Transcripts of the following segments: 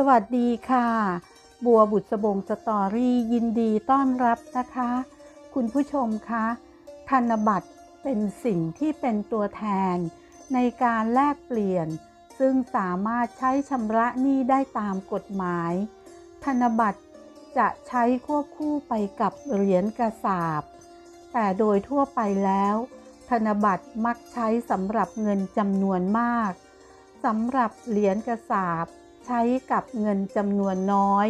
สวัสดีค่ะ บัวบุตรสบงสตอรี่ยินดีต้อนรับนะคะ คุณผู้ชมคะธนบัตรเป็นสิ่งที่เป็นตัวแทน ในการแลกเปลี่ยน ซึ่งสามารถใช้ชำระหนี้ได้ตามกฎหมาย ธนบัตรจะใช้ควบคู่ไปกับเหรียญกระสาบ แต่โดยทั่วไปแล้ว ธนบัตรมักใช้สำหรับเงินจำนวนมากสำหรับเหรียญกระสาบ ใช้กับเงินจำนวนน้อย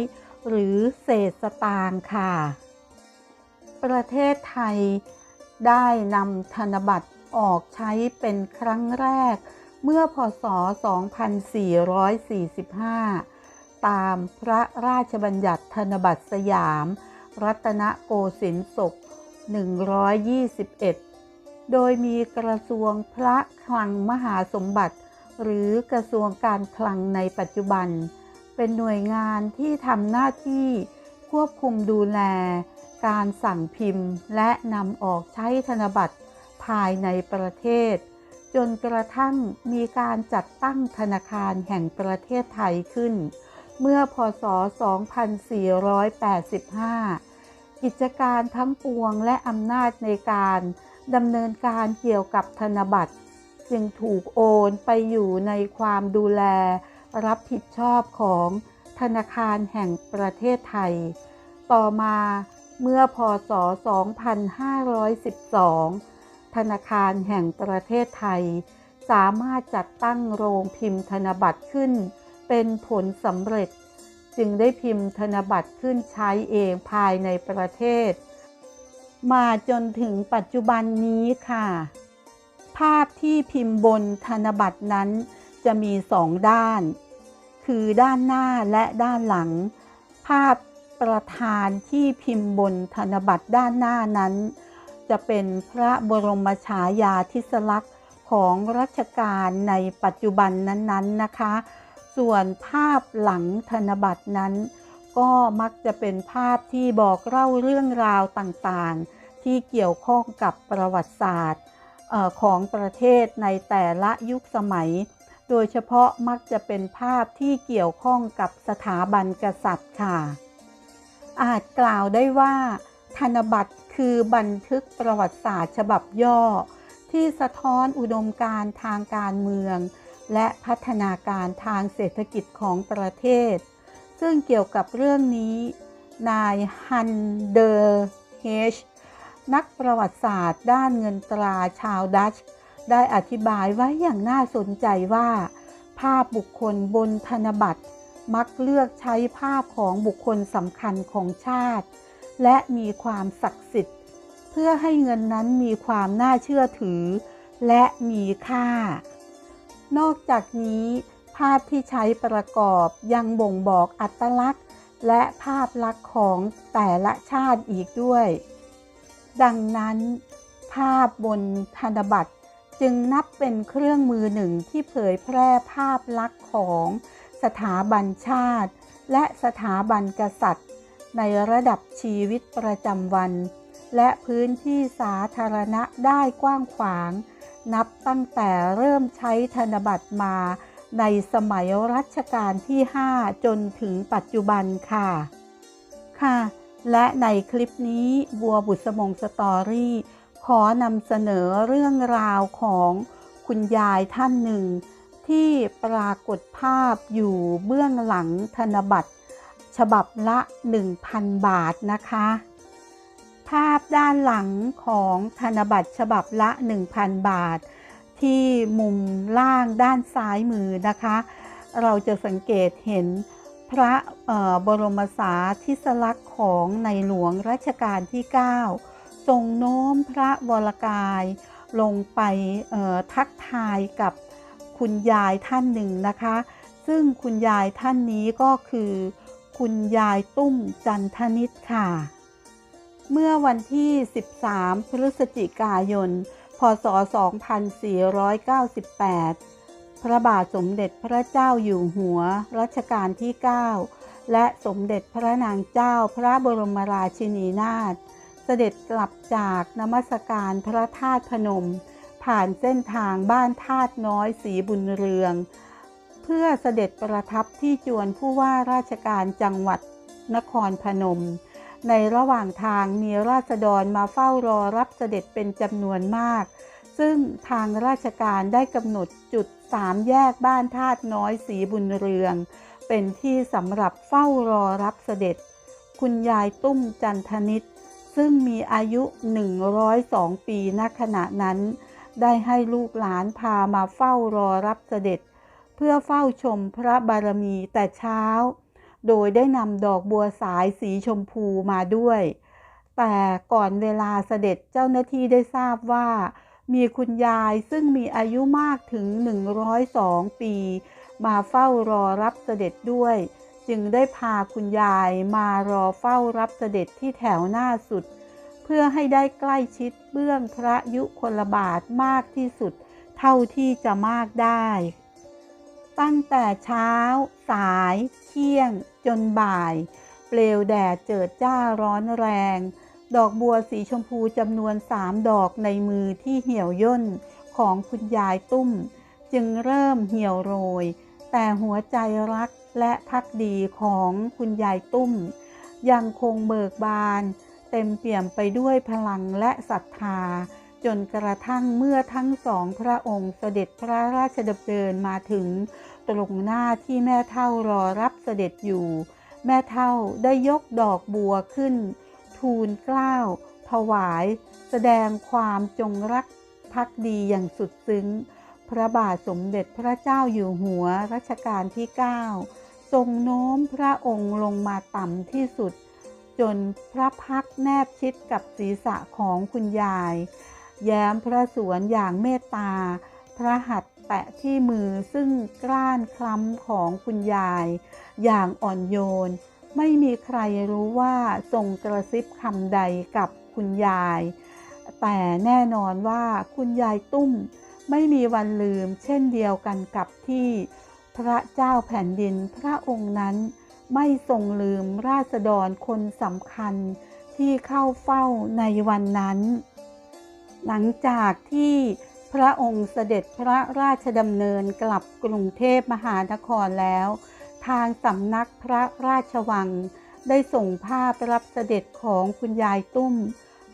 หรือเศษสตางค์ค่ะ ประเทศไทยได้นำธนบัตรออกใช้เป็นครั้งแรก เมื่อพศ 2445 ตามพระราชบัญญัติธนบัตรสยาม รัตนโกสินทร์ศก 121 โดยมีกระทรวงพระคลังมหาสมบัติ หรือกระทรวงการคลังในปัจจุบัน เป็นหน่วยงานที่ทำหน้าที่ควบคุมดูแล การสั่งพิมพ์และนำออกใช้ธนบัตรภายในประเทศ จนกระทั่งมีการจัดตั้งธนาคารแห่งประเทศไทยขึ้น เมื่อพศ 2485 กิจการทั้งปวงและอำนาจในการดำเนินการเกี่ยวกับธนบัตร จึงถูกโอนไปอยู่ในความดูแล รับผิดชอบของธนาคารแห่งประเทศไทย ต่อมาเมื่อพศ 2512 ธนาคารแห่งประเทศไทย สามารถจัดตั้งโรงพิมพ์ธนบัตรขึ้น เป็นผลสำเร็จ จึงได้พิมพ์ธนบัตรขึ้นใช้เองภายในประเทศ มาจนถึงปัจจุบันนี้ค่ะ ภาพที่พิมพ์บนธนบัตรนั้น จะมีสองด้าน คือด้านหน้าและด้านหลัง ภาพประธานที่พิมพ์บนธนบัตรด้านหน้านั้น จะเป็นพระบรมฉายาธิสลักษณ์ของรัชกาลในปัจจุบันนั้นๆนะคะ ส่วนภาพหลังธนบัตรนั้น ก็มักจะเป็นภาพที่บอกเล่าเรื่องราวต่างๆ ที่เกี่ยวข้องกับประวัติศาสตร์ ของประเทศในแต่ละยุคสมัย โดยเฉพาะมักจะเป็นภาพที่เกี่ยวข้องกับสถาบันกษัตริย์ค่ะ อาจกล่าวได้ว่า ธนบัตรคือบันทึกประวัติศาสตร์ฉบับย่อ ที่สะท้อนอุดมการทางการเมือง และพัฒนาการทางเศรษฐกิจของประเทศ ซึ่งเกี่ยวกับเรื่องนี้ นายฮันเดอร์เฮช นักประวัติศาสตร์ ด้านเงินตราชาวดัช์ได้อธิบายไว้อย่างน่าสนใจว่า ภาพบุคคลบนธนบัตร มักเลือกใช้ภาพของบุคคลสำคัญของชาติ และมีความศักดิ์สิทธิ์ เพื่อให้เงินนั้นมีความน่าเชื่อถือ และมีค่า นอกจากนี้ ภาพที่ใช้ประกอบยังบ่งบอกอัตลักษณ์ และภาพลักษณ์ของแต่ละชาติอีกด้วย ดังนั้นภาพบนธนบัตรจึงนับเป็นเครื่องมือหนึ่งที่เผยแพร่ภาพลักษณ์ของสถาบันชาติ และสถาบันกษัตริย์ ในระดับชีวิตประจำวัน และพื้นที่สาธารณะได้กว้างขวาง นับตั้งแต่เริ่มใช้ธนบัตรมาในสมัยรัชกาลที่ 5 จนถึงปัจจุบันค่ะ ค่ะ และในคลิปนี้บัวบุษมงสตอรี่ ขอนำเสนอเรื่องราวของคุณยายท่านหนึ่ง ที่ปรากฏภาพอยู่เบื้องหลังธนบัตร ฉบับละ 1,000 บาทนะคะ ภาพด้านหลังของธนบัตรฉบับละ 1,000 บาท ที่มุมล่างด้านซ้ายมือนะคะ เราจะสังเกตเห็น พระบรมสาธิสลักษณ์ของในหลวงรัชกาลที่ 9 ทรงโน้มพระวรกายลงไปทักทายกับคุณยายท่านหนึ่งนะคะ ซึ่งคุณยายท่านนี้ก็คือ คุณยายตุ้มจันทนิตค่ะ เมื่อวันที่ 13 พฤศจิกายน พศ 2498 พระบาทสมเด็จพระเจ้าอยู่หัวรัชกาลที่ 9 และสมเด็จพระนางเจ้าพระบรมราชินีนาถเสด็จกลับจากนมัสการพระธาตุพนม ผ่านเส้นทางบ้านธาตุน้อยสีบุญเรือง เพื่อเสด็จประทับที่จวนผู้ว่าราชการจังหวัดนครพนม ในระหว่างทางมีราษฎรมาเฝ้ารอรับเสด็จเป็นจำนวนมาก ซึ่งทางราชการได้กำหนดจุดสามแยกบ้านธาตุน้อยสีบุญเรือง เป็นที่สำหรับเฝ้ารอรับเสด็จ คุณยายตุ้มจันทนิตซึ่งมีอายุ 102 ปีณขณะนั้น ได้ให้ลูกหลานพามาเฝ้ารอรับเสด็จ เพื่อเฝ้าชมพระบารมีแต่เช้า โดยได้นำดอกบัวสายสีชมพูมาด้วย แต่ก่อนเวลาเสด็จเจ้าหน้าที่ได้ทราบว่า มีคุณยายซึ่งมีอายุมากถึง 102 ปี มาเฝ้ารอรับเสด็จด้วย จึงได้พาคุณยายมารอเฝ้ารับเสด็จที่แถวหน้าสุด เพื่อให้ได้ใกล้ชิดเบื้องพระยุคลบาทมากที่สุด เท่าที่จะมากได้ ตั้งแต่เช้า สาย เที่ยง จนบ่าย เปลวแดดเจิดจ้าร้อนแรง ดอกบัวสีชมพูจำนวนสามดอกในมือที่เหี่ยวย่นของคุณยายตุ้ม จึงเริ่มเหี่ยวโรย แต่หัวใจรักและพักดีของคุณยายตุ้ม ยังคงเบิกบาน เต็มเปี่ยมไปด้วยพลังและศรัทธา จนกระทั่งเมื่อทั้งสองพระองค์เสด็จพระราชดำเนินมาถึงตรงหน้าที่แม่เท่ารอรับเสด็จอยู่ แม่เท่าได้ยกดอกบัวขึ้น ทูลเกล้าวถวาย แสดงความจงรักภักดีอย่างสุดซึ้ง พระบาทสมเด็จพระเจ้าอยู่หัวรัชกาลที่ 9 ทรงโน้มพระองค์ลงมาต่ำที่สุด จนพระพักแนบชิดกับศีรษะของคุณยาย แย้มพระสวนอย่างเมตตา พระหัตแตะที่มือซึ่งกล้านคล้ำของคุณยาย อย่างอ่อนโยน ไม่มีใครรู้ว่าทรงกระซิบคำใดกับคุณยาย แต่แน่นอนว่าคุณยายตุ้มไม่มีวันลืม เช่นเดียวกันกับที่พระเจ้าแผ่นดินพระองค์นั้น ไม่ทรงลืมราษฎรคนสำคัญที่เข้าเฝ้าในวันนั้น หลังจากที่พระองค์เสด็จพระราชดำเนินกลับกรุงเทพมหานครแล้ว ทางสำนักพระราชวัง ได้ส่งภาพรับเสด็จของคุณยายตุ้ม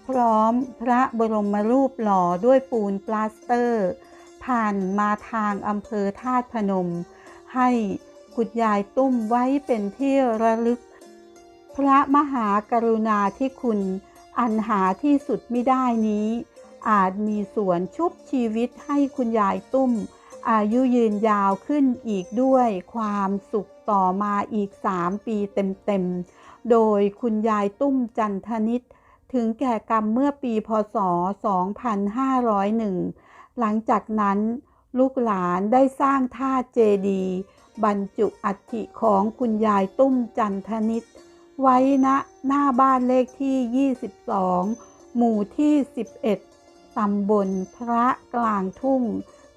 พร้อมพระบรมรูปหล่อด้วยปูนปลาสเตอร์ ผ่านมาทางอำเภอธาตุพนม ให้คุณยายตุ้มไว้เป็นที่ระลึก พระมหากรุณาธิคุณอันหาที่สุดไม่ได้นี้ อาจมีส่วนชุบชีวิตให้คุณยายตุ้ม อายุยืนยาวขึ้นอีกด้วยความสุขต่อมาอีก 3 ปีเต็มๆ โดยคุณยายตุ้มจันทนิต ถึงแก่กรรมเมื่อปีพศ 2501 หลังจากนั้นลูกหลานได้สร้างท่าเจดีย์บรรจุอัฐิของคุณยายตุ้มจันทนิต ไว้ณหน้าบ้านเลขที่ 22 หมู่ที่ 11 ตำบลพระกลางทุ่ง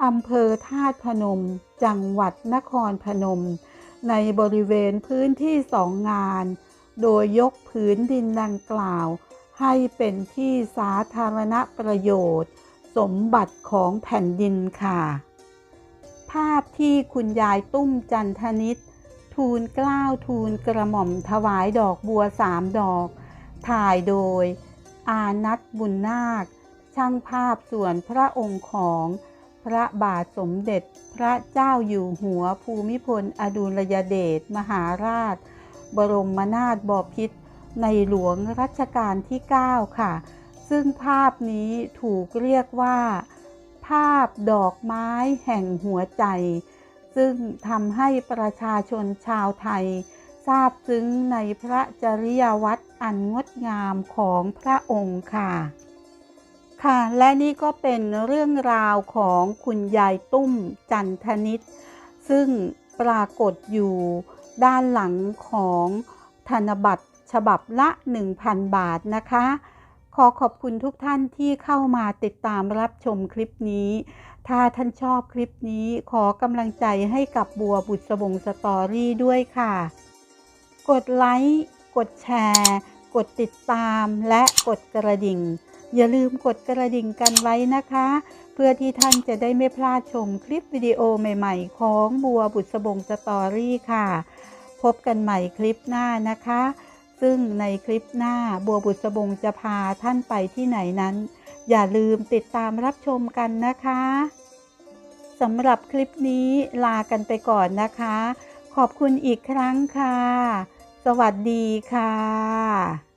อำเภอธาตุพนม จังหวัดนครพนม ในบริเวณพื้นที่สองงาน โดยยกผืนดินดังกล่าว ให้เป็นที่สาธารณประโยชน์ สมบัติของแผ่นดินค่ะ ภาพที่คุณยายตุ้มจันทนิตทูลกล้าวทูลกระหม่อมถวายดอกบัวสามดอก ถ่ายโดย อานัทบุญนาค ช่างภาพส่วนพระองค์ของ พระบาทสมเด็จพระเจ้าอยู่หัวภูมิพลอดุลยเดชมหาราช บรมนาถบพิตรในหลวงรัชกาลที่ 9 ค่ะ ซึ่งภาพนี้ถูกเรียกว่า ภาพดอกไม้แห่งหัวใจ ซึ่งทำให้ประชาชนชาวไทย ทราบซึ้งในพระจริยวัตรอันงดงามของพระองค์ค่ะ ค่ะและนี่ก็เป็นเรื่องราวของคุณยายตุ้มจันทนิต ซึ่งปรากฏอยู่ด้านหลังของธนบัตรฉบับละ 1,000 บาทนะคะ ขอขอบคุณทุกท่านที่เข้ามาติดตามรับชมคลิปนี้ ถ้าท่านชอบคลิปนี้ขอกำลังใจให้กับบัวบุษบงสตอรี่ด้วยค่ะ กดไลค์ กดแชร์ กดติดตามและกดกระดิ่ง อย่าลืมกดกระดิ่งกันไว้นะคะ เพื่อที่ท่านจะได้ไม่พลาดชมคลิปวิดีโอใหม่ๆ ของบัวบุษบงสตอรี่ค่ะ พบกันใหม่คลิปหน้านะคะ ซึ่งในคลิปหน้าบัวบุษบงจะพาท่านไปที่ไหนนั้น อย่าลืมติดตามรับชมกันนะคะสำหรับคลิปนี้ลากันไปก่อนนะคะ ขอบคุณอีกครั้งค่ะ สวัสดีค่ะ